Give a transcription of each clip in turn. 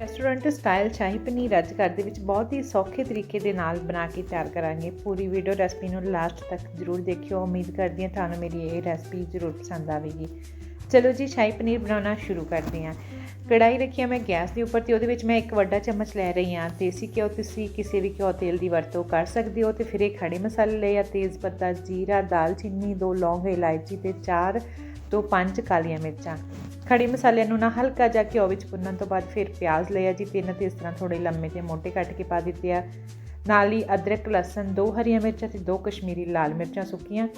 Restaurant style shahi paneer ਅੱਜ ਘਰ ਦੇ ਵਿੱਚ ਬਹੁਤ ਹੀ ਸੌਖੇ ਤਰੀਕੇ ਦੇ ਨਾਲ ਬਣਾ ਕੇ ਤਿਆਰ ਕਰਾਂਗੇ। ਪੂਰੀ ਵੀਡੀਓ ਰੈਸਪੀ ਨੂੰ ਲਾਸਟ ਤੱਕ ਜ਼ਰੂਰ ਦੇਖਿਓ। ਉਮੀਦ ਕਰਦੀ ਹਾਂ ਤੁਹਾਨੂੰ ਮੇਰੀ ਇਹ ਰੈਸਪੀ ਜ਼ਰੂਰ ਪਸੰਦ ਆਵੇਗੀ। ਚਲੋ ਜੀ, ਸ਼ਾਹੀ ਪਨੀਰ ਬਣਾਉਣਾ ਸ਼ੁਰੂ ਕਰਦੇ ਹਾਂ। ਕੜਾਈ ਰੱਖੀ ਆ ਮੈਂ ਗੈਸ ਦੇ ਉੱਪਰ ਤੇ ਉਹਦੇ ਵਿੱਚ ਮੈਂ ਇੱਕ ਵੱਡਾ ਚਮਚ ਲੈ ਰਹੀ ਹਾਂ। ਦੇਸੀ ਘਿਓ ਤੁਸੀਂ ਕਿਸੇ ਵੀ ਘਿਓ ਤੇਲ ਦੀ ਵਰਤੋਂ ਕਰ ਸਕਦੇ ਹੋ ਤੇ ਫਿਰ ਇਹ ਖੜੇ ਮਸਾਲੇ ਜਾਂ ਤੇਜ਼ ਪੱਤਾ, ਜੀਰਾ, ਦਾਲਚੀਨੀ, ਦੋ ਲੌਂਗ, ਇਲਾਇਚੀ ਤੇ ਚਾਰ ਤੋਂ ਪੰਜ ਕਾਲੀਆਂ ਮਿਰਚਾਂ। ਖੜੇ ਮਸਾਲਿਆਂ ਨੂੰ ਨਾ ਹਲਕਾ ਜਿਹਾ ਘਿਓ ਵਿੱਚ ਭੁੰਨਣ ਤੋਂ ਬਾਅਦ ਫਿਰ ਪਿਆਜ਼ ਲਿਆ ਜੀ, ਤਿੰਨ ਤੇ ਇਸ ਤਰ੍ਹਾਂ ਥੋੜੇ ਲੰਮੇ ਤੇ ਮੋਟੇ ਕੱਟ ਕੇ ਪਾ ਦਿੱਤੇ ਆ। ਨਾਲ ਹੀ ਅਦਰਕ, ਲਸਣ, ਦੋ ਹਰੀਆਂ ਮਿਰਚਾਂ ਤੇ ਦੋ ਕਸ਼ਮੀਰੀ ਲਾਲ ਮਿਰਚਾਂ ਸੁੱਕੀਆਂ।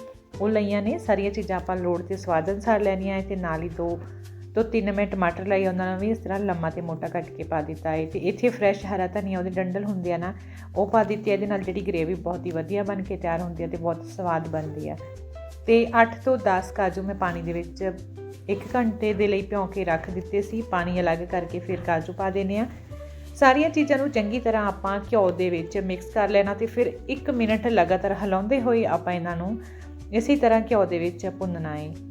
ਉਹ ਲਈਆਂ ਨੇ, ਸਾਰੀਆਂ ਚੀਜ਼ਾਂ ਆਪਾਂ ਲੋੜ ਤੇ ਸਵਾਦ ਅਨੁਸਾਰ ਲੈਣੀਆਂ ਹੈ ਤੇ ਨਾਲ ਹੀ ਦੋ ਤੋਂ ਤਿੰਨ ਮੈਂ ਟਮਾਟਰ ਲਏ, ਉਹਨਾਂ ਨੂੰ ਵੀ ਇਸ ਤਰ੍ਹਾਂ ਲੰਮਾ ਤੇ ਮੋਟਾ ਕੱਟ ਕੇ ਪਾ ਦਿੱਤਾ ਹੈ ਤੇ ਇੱਥੇ ਫਰੈਸ਼ ਹਰਾ ਧਨੀਆ ਉਹਦੇ ਡੰਡਲ ਹੁੰਦੇ ਆ ਨਾ, ਉਹ ਪਾ ਦਿੱਤੀ ਇਹਦੇ ਨਾਲ ਜਿਹੜੀ ਗ੍ਰੇਵੀ ਬਹੁਤ ਹੀ ਵਧੀਆ ਬਣ ਕੇ ਤਿਆਰ ਹੁੰਦੀ ਹੈ ਤੇ ਬਹੁਤ ਸਵਾਦ ਬਣਦੀ ਹੈ ਤੇ 8 ਤੋਂ 10 ਕਾਜੂ ਮੈਂ ਪਾਣੀ ਦੇ ਵਿੱਚ 1 ਘੰਟੇ ਦੇ ਲਈ ਭਿਉਂ ਕੇ ਰੱਖ ਦਿੱਤੇ ਸੀ, ਪਾਣੀ ਅਲੱਗ ਕਰਕੇ ਫਿਰ ਕਾਜੂ ਪਾ ਦੇਣੇ ਆ ਸਾਰੀਆਂ ਚੀਜ਼ਾਂ ਨੂੰ ਚੰਗੀ ਤਰ੍ਹਾਂ ਆਪਾਂ ਘਿਓ ਦੇ ਵਿੱਚ ਮਿਕਸ ਕਰ ਲੈਣਾ ਤੇ ਫਿਰ 1 ਮਿੰਟ ਲਗਾਤਾਰ ਹਿਲਾਉਂਦੇ ਹੋਏ ਆਪਾਂ ਇਹਨਾਂ ਨੂੰ ਇਸੇ ਤਰ੍ਹਾਂ ਘਿਓ ਦੇ ਵਿੱਚ ਭੁੰਨਣਾ ਹੈ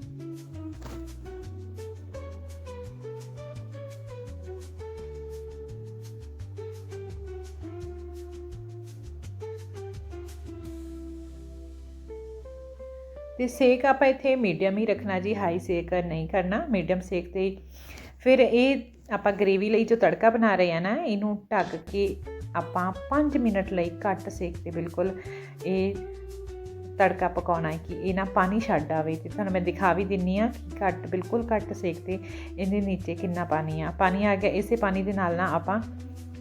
ਤੇ ਸੇਕ ਆਪਾਂ ਇੱਥੇ ਮੀਡੀਅਮ ਹੀ ਰੱਖਣਾ ਜੀ ਹਾਈ ਸੇਕ ਨਹੀਂ ਕਰਨਾ, ਮੀਡੀਅਮ ਸੇਕ ਤੇ ਫਿਰ ਇਹ ਆਪਾਂ ਗ੍ਰੇਵੀ ਲਈ ਜੋ ਤੜਕਾ ਬਣਾ ਰਹੇ ਆ ਨਾ, ਇਹਨੂੰ ਢੱਕ ਕੇ ਆਪਾਂ 5 ਮਿੰਟ ਲਈ ਘੱਟ ਸੇਕ ਤੇ ਬਿਲਕੁਲ ਇਹ ਤੜਕਾ ਪਕਾਉਣਾ ਹੈ ਕਿ ਇਹ ਨਾ ਪਾਣੀ ਛੱਡ ਆਵੇ ਤੇ ਤੁਹਾਨੂੰ ਮੈਂ ਦਿਖਾ ਵੀ ਦਿੰਨੀ ਆ ਕਿ ਘੱਟ, ਬਿਲਕੁਲ ਘੱਟ ਸੇਕ ਤੇ ਇਹਦੇ ਨੀਚੇ ਕਿੰਨਾ ਪਾਣੀ ਆ। ਪਾਣੀ ਆ ਗਿਆ, ਇਸੇ ਪਾਣੀ ਦੇ ਨਾਲ ਨਾ ਆਪਾਂ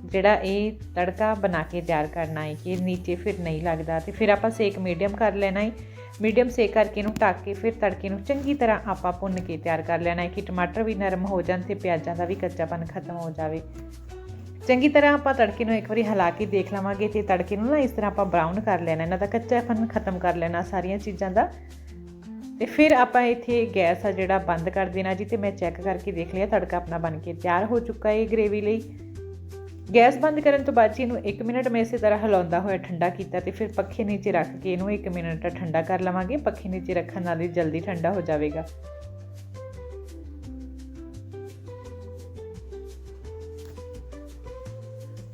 ਜਿਹੜਾ ਇਹ ਤੜਕਾ ਬਣਾ ਕੇ ਤਿਆਰ ਕਰਨਾ ਹੈ ਕਿ ਨੀਚੇ ਫਿਰ ਨਹੀਂ ਲੱਗਦਾ ਤੇ ਫਿਰ ਆਪਾਂ ਸੇਕ ਮੀਡੀਅਮ ਕਰ ਲੈਣਾ ਹੈ। ਮੀਡੀਅਮ ਸੇਕ ਕਰਕੇ ਇਹਨੂੰ ਢੱਕ ਕੇ ਫਿਰ ਤੜਕੇ ਨੂੰ ਚੰਗੀ ਤਰ੍ਹਾਂ ਆਪਾਂ ਭੁੰਨ ਕੇ ਤਿਆਰ ਕਰ ਲੈਣਾ ਹੈ ਕਿ ਟਮਾਟਰ ਵੀ ਨਰਮ ਹੋ ਜਾਣ ਤੇ ਪਿਆਜ਼ਾਂ ਦਾ ਵੀ ਕੱਚਾਪਨ ਖਤਮ ਹੋ ਜਾਵੇ। ਚੰਗੀ ਤਰ੍ਹਾਂ ਆਪਾਂ ਤੜਕੇ ਨੂੰ ਇੱਕ ਵਾਰੀ ਹਿਲਾ ਕੇ ਦੇਖ ਲਵਾਂਗੇ ਤੇ ਤੜਕੇ ਨੂੰ ਨਾ ਇਸ ਤਰ੍ਹਾਂ ਆਪਾਂ ਬਰਾਊਨ ਕਰ ਲੈਣਾ ਇਹਨਾਂ ਦਾ ਕੱਚਾਪਨ ਖਤਮ ਕਰ ਲੈਣਾ ਸਾਰੀਆਂ ਚੀਜ਼ਾਂ ਦਾ। ਤੇ ਫਿਰ ਆਪਾਂ ਇੱਥੇ ਗੈਸ ਆ ਜਿਹੜਾ ਬੰਦ ਕਰ ਦੇਣਾ ਜੀ ਤੇ ਮੈਂ ਚੈੱਕ ਕਰਕੇ ਦੇਖ ਲਿਆ, ਤੜਕਾ ਆਪਣਾ ਬਣ ਕੇ ਤਿਆਰ ਹੋ ਚੁੱਕਾ ਹੈ ਗ੍ਰੇਵੀ ਲਈ। ਗੈਸ ਬੰਦ ਕਰਨ ਤੋਂ ਬਾਅਦ ਜੀ ਇਹਨੂੰ 1 ਮਿੰਟ ਮੈਂ ਇਸੇ ਤਰ੍ਹਾਂ ਹਿਲਾਉਂਦਾ ਹੋਇਆ ਠੰਡਾ ਕੀਤਾ ਤੇ ਫਿਰ ਪੱਖੇ ਨੀਚੇ ਰੱਖ ਕੇ ਇਹਨੂੰ 1 ਮਿੰਟ ਠੰਡਾ ਕਰ ਲਵਾਂਗੇ। ਪੱਖੇ ਨੀਚੇ ਰੱਖਣ ਨਾਲ ਇਹ ਜਲਦੀ ਠੰਡਾ ਹੋ ਜਾਵੇਗਾ।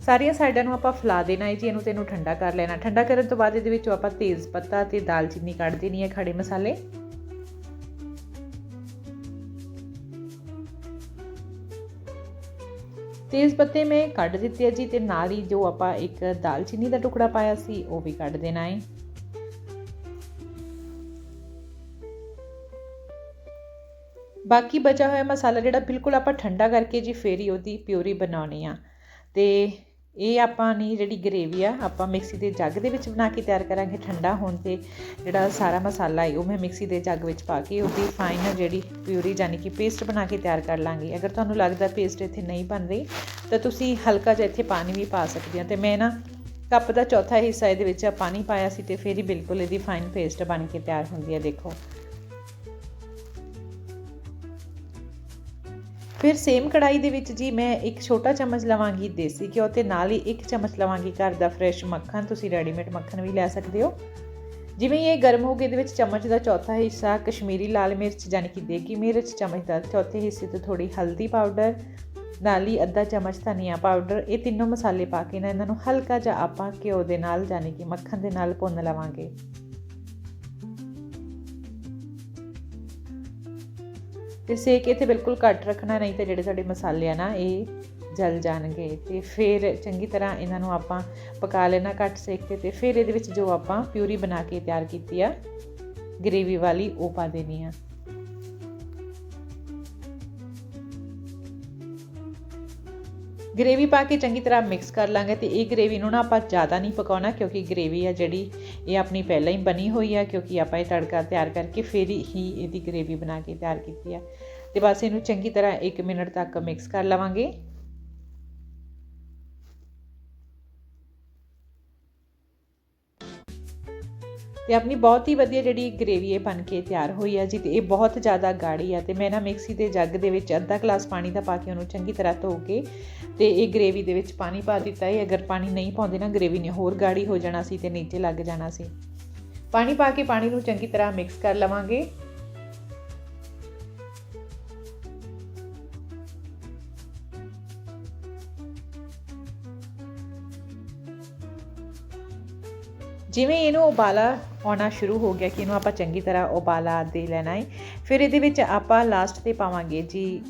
ਸਾਰੀਆਂ ਸਾਈਡਾਂ ਨੂੰ ਆਪਾਂ ਫਲਾ ਦੇਣਾ ਹੈ ਜੀ, ਇਹਨੂੰ ਤੈਨੂੰ ਠੰਡਾ ਕਰ ਲੈਣਾ। ਠੰਡਾ ਕਰਨ ਤੋਂ ਬਾਅਦ ਇਹਦੇ ਵਿੱਚੋਂ ਆਪਾਂ ਤੇਜ਼ ਪੱਤਾ ਤੇ ਦਾਲਚੀਨੀ ਕੱਢ ਦੇਣੀ ਹੈ ਖੜੇ ਮਸਾਲੇ। ਤੇਜ਼ ਪੱਤੇ ਮੈਂ ਕੱਢ ਦਿੱਤੇ ਆ ਜੀ ਤੇ ਨਾਲ ਹੀ ਜੋ ਆਪਾਂ ਇੱਕ ਦਾਲਚੀਨੀ ਦਾ ਟੁਕੜਾ ਪਾਇਆ ਸੀ, ਉਹ ਵੀ ਕੱਢ ਦੇਣਾ ਹੈ। ਬਾਕੀ ਬਚਾ ਹੋਇਆ ਮਸਾਲਾ ਜਿਹੜਾ ਬਿਲਕੁਲ ਆਪਾਂ ਠੰਡਾ ਕਰਕੇ ਜੀ ਫੇਰ ਹੀ ਉਹਦੀ ਪਿਊਰੀ ਬਣਾਉਣੀ ਆ। ਤੇ ਇਹ ਆਪਾਂ ਨਹੀਂ ਜਿਹੜੀ ਗਰੇਵੀ ਆ, ਆਪਾਂ ਮਿਕਸੀ ਦੇ ਜੱਗ ਦੇ ਵਿੱਚ ਬਣਾ ਕੇ ਤਿਆਰ ਕਰਾਂਗੇ ਠੰਡਾ ਹੋਣ ਤੇ ਜਿਹੜਾ ਸਾਰਾ ਮਸਾਲਾ ਹੈ, ਉਹ ਮੈਂ ਮਿਕਸੀ ਦੇ ਜੱਗ ਵਿੱਚ ਪਾ ਕੇ ਉਹਦੀ ਫਾਈਨ ਜਿਹੜੀ ਪਿਊਰੀ ਯਾਨੀ ਕਿ ਪੇਸਟ ਬਣਾ ਕੇ ਤਿਆਰ ਕਰ ਲਾਂਗੇ। ਅਗਰ ਤੁਹਾਨੂੰ ਲੱਗਦਾ ਪੇਸਟ ਇੱਥੇ ਨਹੀਂ ਬਣ ਰਹੀ, ਤਾਂ ਤੁਸੀਂ ਹਲਕਾ ਜਿਹਾ ਇੱਥੇ ਪਾਣੀ ਵੀ ਪਾ ਸਕਦੇ ਆ ਤੇ ਮੈਂ ਨਾ ਕੱਪ ਦਾ ਚੌਥਾ ਹਿੱਸਾ ਇਹਦੇ ਵਿੱਚ ਪਾਣੀ ਪਾਇਆ ਸੀ ਤੇ ਫਿਰ ਹੀ ਬਿਲਕੁਲ ਇਹਦੀ ਫਾਈਨ ਪੇਸਟ ਬਣ ਕੇ ਤਿਆਰ ਹੁੰਦੀ ਹੈ, ਦੇਖੋ। ਫਿਰ ਸੇਮ ਕੜਾਈ ਦੇ ਵਿੱਚ ਜੀ ਮੈਂ ਇੱਕ ਛੋਟਾ ਚਮਚ ਲਵਾਂਗੀ ਦੇਸੀ ਘਿਓ ਤੇ ਨਾਲ ਹੀ ਇੱਕ ਚਮਚ ਲਵਾਂਗੀ ਘਰ ਦਾ ਫਰੈਸ਼ ਮੱਖਣ। ਤੁਸੀਂ ਰੈਡੀਮੇਡ ਮੱਖਣ ਵੀ ਲੈ ਸਕਦੇ ਹੋ। ਜਿਵੇਂ ਇਹ ਗਰਮ ਹੋ ਗਏ ਦੇ ਵਿੱਚ ਚਮਚ ਦਾ ਚੌਥਾ ਹਿੱਸਾ ਕਸ਼ਮੀਰੀ ਲਾਲ ਮਿਰਚ ਯਾਨੀ ਕਿ ਦੇਗੀ ਮਿਰਚ, ਚਮਚ ਦਾ ਚੌਥੇ ਹਿੱਸੇ ਤੋਂ ਥੋੜੀ ਹਲਦੀ ਪਾਊਡਰ ਨਾਲ ਹੀ ਅੱਧਾ ਚਮਚ ਧਨੀਆ ਪਾਊਡਰ ਇਹ ਤਿੰਨੋਂ ਮਸਾਲੇ ਪਾ ਕੇ ਨਾ ਇਹਨਾਂ ਨੂੰ ਹਲਕਾ ਜਿਹਾ ਆਪਾਂ ਘਿਓ ਦੇ ਨਾਲ ਯਾਨੀ ਕਿ ਮੱਖਣ ਦੇ ਨਾਲ ਭੁੰਨ ਲਵਾਂਗੇ। ਤੇ ਸੇਕ ਇੱਥੇ ਬਿਲਕੁਲ ਘੱਟ ਰੱਖਣਾ, ਨਹੀਂ ਤੇ ਜਿਹੜੇ ਸਾਡੇ ਮਸਾਲੇ ਆ ਨਾ, ਇਹ ਜਲ ਜਾਣਗੇ। ਤੇ ਫਿਰ ਚੰਗੀ ਤਰ੍ਹਾਂ ਇਹਨਾਂ ਨੂੰ ਆਪਾਂ ਪਕਾ ਲੈਣਾ ਘੱਟ ਸੇਕ ਤੇ ਤੇ ਫਿਰ ਇਹਦੇ ਵਿੱਚ ਜੋ ਆਪਾਂ ਪਿਊਰੀ ਬਣਾ ਕੇ ਤਿਆਰ ਕੀਤੀ ਆ ਗ੍ਰੇਵੀ ਵਾਲੀ, ਉਹ ਪਾ ਦੇਣੀ ਆ। ਗ੍ਰੇਵੀ ਪਾ ਕੇ ਚੰਗੀ ਤਰ੍ਹਾਂ ਮਿਕਸ ਕਰ ਲਾਂਗੇ ਤੇ ਇਹ ਗ੍ਰੇਵੀ ਨੂੰ ਨਾ ਆਪਾਂ ਜ਼ਿਆਦਾ ਨਹੀਂ ਪਕਾਉਣਾ, ਕਿਉਂਕਿ ਗ੍ਰੇਵੀ ਆ ਜਿਹੜੀ ਇਹ ਆਪਣੀ ਪਹਿਲਾਂ ਹੀ ਬਣੀ ਹੋਈ ਆ, ਕਿਉਂਕਿ ਆਪਾਂ ਇਹ ਤੜਕਾ ਤਿਆਰ ਕਰਕੇ ਫਿਰ ਹੀ ਇਹਦੀ ਗ੍ਰੇਵੀ ਬਣਾ ਕੇ ਤਿਆਰ ਕੀਤੀ ਆ। ਤੇ ਬਸ ਇਹਨੂੰ ਚੰਗੀ ਤਰ੍ਹਾਂ 1 ਮਿੰਟ ਤੱਕ ਮਿਕਸ ਕਰ ਲਵਾਂਗੇ। ਤੇ ਆਪਣੀ ਬਹੁਤ ਹੀ ਵਧੀਆ ਜਿਹੜੀ ਗ੍ਰੇਵੀ ਇਹ ਬਣ ਕੇ ਤਿਆਰ ਹੋਈ ਆ ਜੀ ਤੇ ਇਹ ਬਹੁਤ ਜ਼ਿਆਦਾ ਗਾੜੀ ਆ ਤੇ ਮੈਂ ਨਾ ਮਿਕਸੀ ਦੇ ਜੱਗ ਦੇ ਵਿੱਚ ਅੱਧਾ ਗਲਾਸ ਪਾਣੀ ਦਾ ਪਾ ਕੇ ਉਹਨੂੰ ਚੰਗੀ ਤਰ੍ਹਾਂ ਧੋ ਕੇ ਤੇ ਇਹ ਗ੍ਰੇਵੀ ਦੇ ਵਿੱਚ ਪਾਣੀ ਪਾ ਦਿੱਤਾ ਹੈ ਅਗਰ ਪਾਣੀ ਨਹੀਂ ਪਾਉਂਦੇ ਨਾ ਗ੍ਰੇਵੀ ਨੇ ਹੋਰ ਗਾੜੀ ਹੋ ਜਾਣਾ ਸੀ ਤੇ ਨੀਚੇ ਲੱਗ ਜਾਣਾ ਸੀ। ਪਾਣੀ ਪਾ ਕੇ ਪਾਣੀ ਨੂੰ ਚੰਗੀ ਤਰ੍ਹਾਂ ਮਿਕਸ ਕਰ ਲਵਾਂਗੇ। ਜਿਵੇਂ ਇਹਨੂੰ ਉਬਾਲਾ ਆਉਣਾ ਸ਼ੁਰੂ ਹੋ ਗਿਆ ਕਿ ਇਹਨੂੰ ਆਪਾਂ ਚੰਗੀ ਤਰ੍ਹਾਂ ਉਬਾਲਾ ਦੇ ਲੈਣਾ ਹੈ ਫਿਰ ਇਹਦੇ ਵਿੱਚ ਆਪਾਂ ਲਾਸਟ ਤੇ ਪਾਵਾਂਗੇ ਜੀ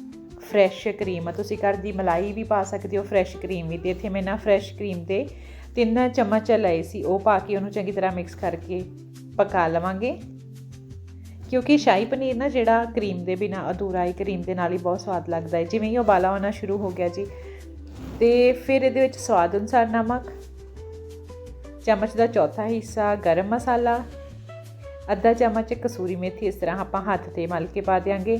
ਫਰੈਸ਼ ਕਰੀਮ ਤੁਸੀਂ ਘਰ ਦੀ ਮਲਾਈ ਵੀ ਪਾ ਸਕਦੇ ਹੋ ਫਰੈਸ਼ ਕਰੀਮ ਵੀ। ਤੇ ਇੱਥੇ ਮੈਂ ਨਾ ਫਰੈਸ਼ ਕਰੀਮ 'ਤੇ ਤਿੰਨ ਚਮਚ ਲਏ ਸੀ, ਉਹ ਪਾ ਕੇ ਉਹਨੂੰ ਚੰਗੀ ਤਰ੍ਹਾਂ ਮਿਕਸ ਕਰਕੇ ਪਕਾ ਲਵਾਂਗੇ। ਕਿਉਂਕਿ ਸ਼ਾਹੀ ਪਨੀਰ ਨਾ ਜਿਹੜਾ ਕਰੀਮ ਦੇ ਬਿਨਾ, ਅਧੂਰਾ ਹੀ ਕਰੀਮ ਦੇ ਨਾਲ ਹੀ ਬਹੁਤ ਸਵਾਦ ਲੱਗਦਾ ਹੈ ਜਿਵੇਂ ਹੀ ਉਬਾਲਾ ਆਉਣਾ ਸ਼ੁਰੂ ਹੋ ਗਿਆ ਜੀ। ਤੇ ਫਿਰ ਇਹਦੇ ਵਿੱਚ ਸਵਾਦ ਅਨੁਸਾਰ ਨਮਕ ਚਮਚ ਦਾ ਚੌਥਾ ਹਿੱਸਾ ਗਰਮ ਮਸਾਲਾ ਅੱਧਾ ਚਮਚ ਕਸੂਰੀ ਮੇਥੀ ਇਸ ਤਰ੍ਹਾਂ ਆਪਾਂ ਹੱਥ ਤੇ ਮਲ ਕੇ ਪਾ ਦਿਆਂਗੇ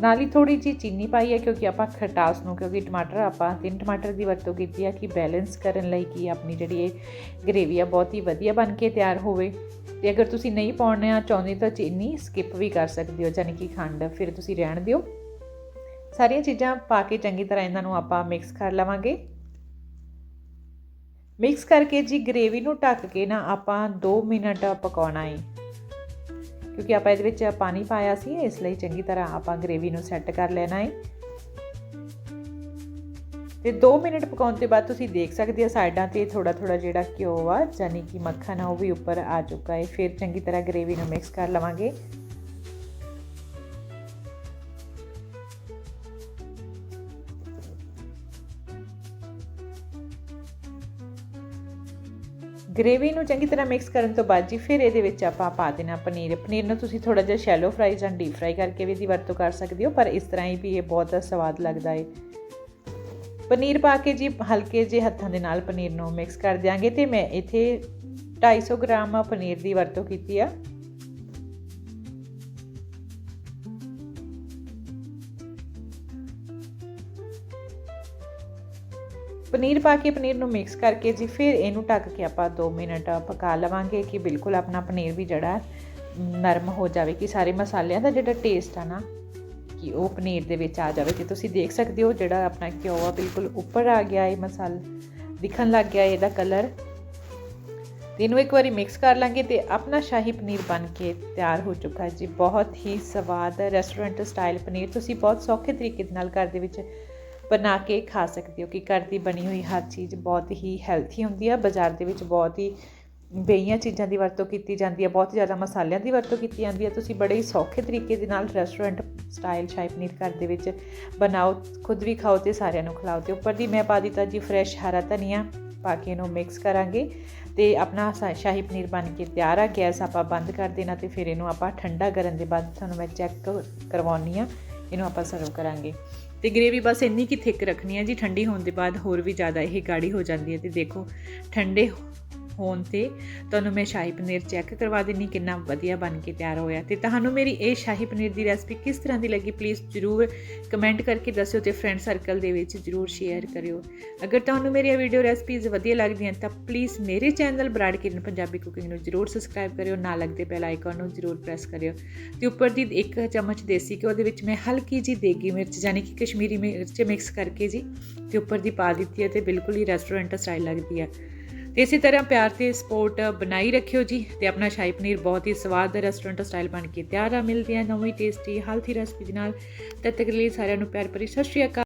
ਨਾਲ ਹੀ ਥੋੜੀ ਜੀ ਚੀਨੀ ਪਾਈ ਹੈ ਕਿਉਂਕਿ ਆਪਾਂ ਖਟਾਸ ਨੂੰ ਕਿਉਂਕਿ ਟਮਾਟਰ ਆਪਾਂ ਤਿੰਨ ਟਮਾਟਰ ਦੀ ਵਰਤੋਂ ਕੀਤੀ ਹੈ ਕਿ ਬੈਲੈਂਸ ਕਰਨ ਲਈ ਕਿ ਆਪਣੀ ਜਿਹੜੀ ਇਹ ਗ੍ਰੇਵੀ ਆ ਬਹੁਤ ਹੀ ਵਧੀਆ ਬਣ ਕੇ ਤਿਆਰ ਹੋਵੇ ਤੇ ਅਗਰ ਤੁਸੀਂ ਨਹੀਂ ਪਾਉਣਾ ਚਾਹੁੰਦੇ ਤਾਂ ਚੀਨੀ ਸਕਿਪ ਵੀ ਕਰ ਸਕਦੇ ਹੋ ਯਾਨੀ ਕਿ ਖੰਡ ਫਿਰ ਤੁਸੀਂ ਰਹਿਣ ਦਿਓ ਸਾਰੀਆਂ ਚੀਜ਼ਾਂ ਪਾ ਕੇ ਚੰਗੀ ਤਰ੍ਹਾਂ ਇਹਨਾਂ ਨੂੰ ਆਪਾਂ ਮਿਕਸ ਕਰ ਲਵਾਂਗੇ ਮਿਕਸ ਕਰਕੇ ਜੀ ਗ੍ਰੇਵੀ ਨੂੰ ਢੱਕ ਕੇ ਨਾ ਆਪਾਂ 2 ਮਿੰਟ ਪਕਾਉਣਾ ਹੈ ਕਿਉਂਕਿ ਆਪਾਂ ਇਹਦੇ ਵਿੱਚ ਪਾਣੀ ਪਾਇਆ ਸੀ, ਇਸ ਲਈ ਚੰਗੀ ਤਰ੍ਹਾਂ ਆਪਾਂ ਗ੍ਰੇਵੀ ਨੂੰ ਸੈੱਟ ਕਰ ਲੈਣਾ ਹੈ ਤੇ 2 ਮਿੰਟ ਪਕਾਉਣ ਤੋਂ ਬਾਅਦ ਤੁਸੀਂ ਦੇਖ ਸਕਦੇ ਹੋ ਸਾਈਡਾਂ ਤੇ ਥੋੜਾ ਥੋੜਾ ਜਿਹੜਾ ਘਿਓ ਆ ਯਾਨੀ ਕਿ ਮੱਖਣ ਆ, ਉਹ ਵੀ ਉੱਪਰ ਆ ਚੁੱਕਾ ਹੈ ਫਿਰ ਚੰਗੀ ਤਰ੍ਹਾਂ ਗ੍ਰੇਵੀ ਨੂੰ ਮਿਕਸ ਕਰ ਲਵਾਂਗੇ। ਗ੍ਰੇਵੀ ਨੂੰ ਚੰਗੀ ਤਰ੍ਹਾਂ ਮਿਕਸ ਕਰਨ ਤੋਂ ਬਾਅਦ ਜੀ, ਫਿਰ ਇਹਦੇ ਵਿੱਚ ਆਪਾਂ ਪਾ ਦੇਣਾ ਪਨੀਰ। ਪਨੀਰ ਨੂੰ ਤੁਸੀਂ ਥੋੜਾ ਜਿਹਾ ਸ਼ੈਲੋ ਫਰਾਈ ਜਾਂ ਡੀਪ ਫਰਾਈ ਕਰਕੇ ਵੀ ਇਹਦੀ ਵਰਤੋਂ ਕਰ ਸਕਦੇ ਹੋ, ਪਰ ਇਸ ਤਰ੍ਹਾਂ ਹੀ ਵੀ ਇਹ ਬਹੁਤ ਸਵਾਦ ਲੱਗਦਾ ਹੈ ਪਨੀਰ ਪਾ ਕੇ ਜੀ, ਹਲਕੇ ਜਿਹੇ ਹੱਥਾਂ ਦੇ ਨਾਲ ਪਨੀਰ ਨੂੰ ਮਿਕਸ ਕਰ ਦਿਆਂਗੇ ਤੇ ਮੈਂ ਇੱਥੇ 250 ਗ੍ਰਾਮ ਪਨੀਰ ਦੀ ਵਰਤੋਂ ਕੀਤੀ ਆ। ਪਨੀਰ ਪਾ ਕੇ ਪਨੀਰ ਨੂੰ ਮਿਕਸ ਕਰਕੇ ਜੀ, ਫਿਰ ਇਹਨੂੰ ਢੱਕ ਕੇ ਆਪਾਂ 2 ਮਿੰਟ ਪਕਾ ਲਵਾਂਗੇ ਕਿ ਬਿਲਕੁਲ ਆਪਣਾ ਪਨੀਰ ਵੀ ਜਿਹੜਾ ਨਰਮ ਹੋ ਜਾਵੇ, ਕਿ ਸਾਰੇ ਮਸਾਲਿਆਂ ਦਾ ਜਿਹੜਾ ਟੇਸਟ ਆ ਨਾ, ਕਿ ਉਹ ਪਨੀਰ ਦੇ ਵਿੱਚ ਆ ਜਾਵੇ। ਤੇ ਤੁਸੀਂ ਦੇਖ ਸਕਦੇ ਹੋ, ਜਿਹੜਾ ਆਪਣਾ ਘਿਓ ਆ, ਬਿਲਕੁਲ ਉੱਪਰ ਆ ਗਿਆ ਇਹ ਮਸਾਲ, ਦਿਖਣ ਲੱਗ ਗਿਆ ਇਹਦਾ ਕਲਰ ਇਹਨੂੰ ਇੱਕ ਵਾਰੀ ਮਿਕਸ ਕਰ ਲਾਂਗੇ ਤੇ ਆਪਣਾ ਸ਼ਾਹੀ ਪਨੀਰ ਬਣ ਕੇ ਤਿਆਰ ਹੋ ਚੁੱਕਾ ਹੈ ਜੀ। ਬਹੁਤ ਹੀ ਸਵਾਦ ਰੈਸਟੋਰੈਂਟ ਸਟਾਈਲ ਪਨੀਰ। ਤੁਸੀਂ ਬਹੁਤ ਸੌਖੇ ਤਰੀਕੇ ਦੇ ਨਾਲ ਘਰ ਦੇ ਵਿੱਚ ਬਣਾ ਕੇ ਖਾ ਸਕਦੇ ਹੋ ਕਿ ਘਰ ਦੀ ਬਣੀ ਹੋਈ ਹਰ ਚੀਜ਼ ਬਹੁਤ ਹੀ ਹੈਲਥੀ ਹੁੰਦੀ ਆ। ਬਾਜ਼ਾਰ ਦੇ ਵਿੱਚ ਬਹੁਤ ਹੀ ਬੇਈਆਂ ਚੀਜ਼ਾਂ ਦੀ ਵਰਤੋਂ ਕੀਤੀ ਜਾਂਦੀ ਹੈ ਬਹੁਤ ਜ਼ਿਆਦਾ ਮਸਾਲਿਆਂ ਦੀ ਵਰਤੋਂ ਕੀਤੀ ਜਾਂਦੀ ਹੈ ਤੁਸੀਂ ਬੜੇ ਹੀ ਸੌਖੇ ਤਰੀਕੇ ਦੇ ਨਾਲ ਰੈਸਟੋਰੈਂਟ ਸਟਾਈਲ ਸ਼ਾਹੀ ਪਨੀਰ ਘਰ ਦੇ ਵਿੱਚ ਬਣਾਓ, ਖੁਦ ਵੀ ਖਾਓ ਤੇ ਸਾਰਿਆਂ ਨੂੰ ਖਿਲਾਓ ਤੇ ਉੱਪਰ ਦੀ ਮੈਂ ਪਾ ਦਿੱਤਾ ਜੀ ਫਰੈਸ਼ ਹਰਾ ਧਨੀਆ, ਪਾ ਕੇ ਇਹਨੂੰ ਮਿਕਸ ਕਰਾਂਗੇ ਤੇ ਆਪਣਾ ਸ਼ਾਹੀ ਪਨੀਰ ਬਣ ਕੇ ਤਿਆਰ ਆ। ਗੈਸ ਆਪਾਂ ਬੰਦ ਕਰ ਦੇਣਾ ਤੇ ਫਿਰ ਇਹਨੂੰ ਆਪਾਂ ਠੰਡਾ ਕਰਨ ਦੇ ਬਾਅਦ ਤੁਹਾਨੂੰ ਮੈਂ ਚੈੱਕ ਕਰਵਾਉਣੀ ਆ, ਇਹਨੂੰ ਆਪਾਂ ਸਰਵ ਕਰਾਂਗੇ। ਤੇ ਗ੍ਰੇਵੀ ਬਸ ਇੰਨੀ ਕਿ ਥਿਕ ਰੱਖਣੀ ਹੈ ਜੀ, ਠੰਡੀ ਹੋਣ ਦੇ ਬਾਅਦ ਹੋਰ ਵੀ ਜ਼ਿਆਦਾ ਇਹ ਗਾੜੀ ਹੋ ਜਾਂਦੀ ਹੈ ਤੇ ਦੇਖੋ, ਠੰਡੇ ਹੋਣ ਤੇ ਤੁਹਾਨੂੰ ਮੈਂ ਸ਼ਾਹੀ ਪਨੀਰ ਚੈੱਕ ਕਰਵਾ ਦਿੰਨੀ ਕਿੰਨਾ ਵਧੀਆ ਬਣ ਕੇ ਤਿਆਰ ਹੋਇਆ ਤੇ ਤੁਹਾਨੂੰ ਮੇਰੀ ਇਹ ਸ਼ਾਹੀ ਪਨੀਰ ਦੀ ਰੈਸਪੀ ਕਿਸ ਤਰ੍ਹਾਂ ਦੀ ਲੱਗੀ ਪਲੀਜ਼ ਜਰੂਰ ਕਮੈਂਟ ਕਰਕੇ ਦੱਸਿਓ ਤੇ ਫਰੈਂਡ ਸਰਕਲ ਦੇ ਵਿੱਚ ਜਰੂਰ ਸ਼ੇਅਰ ਕਰਿਓ। ਅਗਰ ਤੁਹਾਨੂੰ ਮੇਰੀਆਂ ਵੀਡੀਓ ਰੈਸਪੀਜ਼ ਵਧੀਆ ਲੱਗਦੀਆਂ ਤਾਂ ਪਲੀਜ਼ ਮੇਰੇ ਚੈਨਲ ਬਰਾੜ ਕਿਰਨ ਪੰਜਾਬੀ ਕੁਕਿੰਗ ਨੂੰ ਜਰੂਰ ਸਬਸਕ੍ਰਾਈਬ ਕਰਿਓ, ਨਾਲ ਲੱਗਦੇ ਬੈਲ ਆਈਕਨ ਨੂੰ ਜਰੂਰ ਪ੍ਰੈਸ ਕਰਿਓ। ਤੇ ਉੱਪਰ ਦੀ ਇੱਕ ਚਮਚ ਦੇਸੀ ਘਿਓ ਦੇ ਵਿੱਚ ਮੈਂ ਹਲਕੀ ਜੀ ਦੇਗੀ ਮਿਰਚ ਯਾਨੀ ਕਿ ਕਸ਼ਮੀਰੀ ਮਿਰਚ ਮਿਕਸ ਕਰਕੇ ਜੀ ਤੇ ਉੱਪਰ ਦੀ ਪਾ ਦਿੱਤੀ ਹੈ ਤੇ ਬਿਲਕੁਲ ਹੀ ਰੈਸਟੋਰੈਂਟ ਸਟਾਈਲ ਲੱਗਦੀ ਹੈ। ਤੇ ਇਸੇ ਤਰ੍ਹਾਂ ਪਿਆਰ ਤੇ ਸਪੋਰਟ ਬਣਾਈ ਰੱਖਿਓ ਜੀ ਤੇ ਆਪਣਾ ਸ਼ਾਹੀ ਪਨੀਰ ਬਹੁਤ ਹੀ ਸਵਾਦ ਰੈਸਟੋਰੈਂਟ ਸਟਾਈਲ ਬਣ ਕੇ ਤਿਆਰ ਆ। ਮਿਲਦੀ ਹੈ ਨਵੀਂ ਟੇਸਟੀ ਹੈਲਥੀ ਰੈਸਪੀ ਦੇ ਨਾਲ। ਤਦ ਤੱਕ ਲਈ ਸਾਰਿਆਂ ਨੂੰ ਪਿਆਰ ਭਰੀ ਸਤਿ ਸ਼੍ਰੀ ਅਕਾਲ।